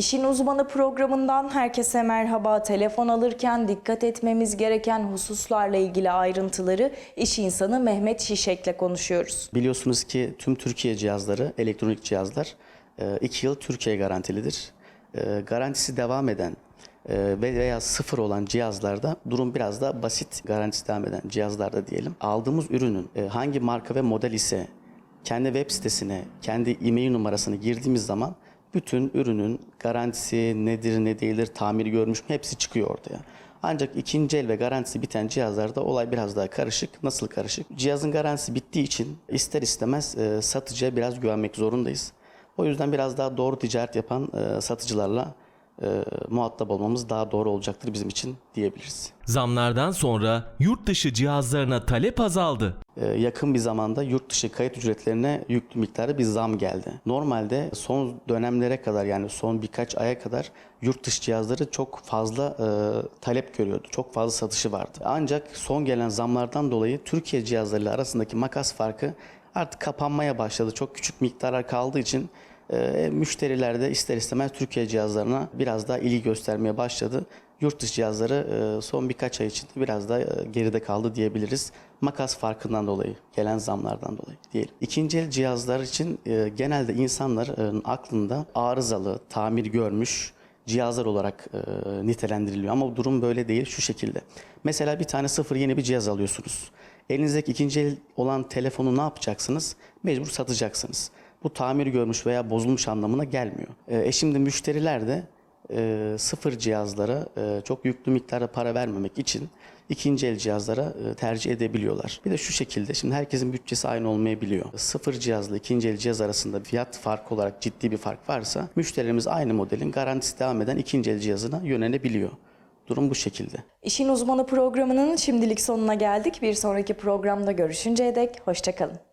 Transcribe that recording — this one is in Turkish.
İşin Uzmanı programından herkese merhaba. Telefon alırken dikkat etmemiz gereken hususlarla ilgili ayrıntıları iş insanı Mehmet Şişek'le konuşuyoruz. Biliyorsunuz ki tüm Türkiye cihazları, elektronik cihazlar 2 yıl Türkiye garantilidir. E, Garantisi devam eden e, ve veya sıfır olan cihazlarda durum biraz da basit garantisi devam eden cihazlarda diyelim. Aldığımız ürünün e, hangi marka ve model ise kendi web sitesine, kendi e-mail numarasını girdiğimiz zaman bütün ürünün garantisi nedir ne değildir, tamir görmüş mü hepsi çıkıyor ortaya. Ancak ikinci el ve garantisi biten cihazlarda olay biraz daha karışık. Nasıl karışık? Cihazın garantisi bittiği için ister istemez e, satıcıya biraz güvenmek zorundayız. O yüzden biraz daha doğru ticaret yapan e, satıcılarla e, muhatap olmamız daha doğru olacaktır bizim için diyebiliriz. Zamlardan sonra yurt dışı cihazlarına talep azaldı. Ee, yakın bir zamanda yurt dışı kayıt ücretlerine yüklü miktarda bir zam geldi. Normalde son dönemlere kadar yani son birkaç aya kadar yurt dışı cihazları çok fazla e, talep görüyordu. Çok fazla satışı vardı. Ancak son gelen zamlardan dolayı Türkiye cihazlarıyla arasındaki makas farkı artık kapanmaya başladı. Çok küçük miktarlar kaldığı için e, müşteriler de ister istemez Türkiye cihazlarına biraz daha ilgi göstermeye başladı. Yurt dışı cihazları e, son birkaç ay içinde biraz da e, geride kaldı diyebiliriz. Makas farkından dolayı, gelen zamlardan dolayı diyelim. İkinci el cihazlar için e, genelde insanların aklında arızalı, tamir görmüş cihazlar olarak nitelendiriliyor. Ama bu durum böyle değil şu şekilde. Mesela bir tane sıfır yeni bir cihaz alıyorsunuz. Elinizdeki ikinci el olan telefonu ne yapacaksınız? Mecbur satacaksınız. Bu tamir görmüş veya bozulmuş anlamına gelmiyor. E, e şimdi müşteriler de e, sıfır cihazlara e, çok yüklü miktarda para vermemek için ikinci el cihazlara e, tercih edebiliyorlar. Bir de şu şekilde şimdi herkesin bütçesi aynı olmayabiliyor. Sıfır cihazla ikinci el cihaz arasında fiyat farkı olarak ciddi bir fark varsa müşterilerimiz aynı modelin garantisi devam eden ikinci el cihazına yönelebiliyor. Durum bu şekilde. İşin Uzmanı programının şimdilik sonuna geldik. Bir sonraki programda görüşünceye dek hoşçakalın.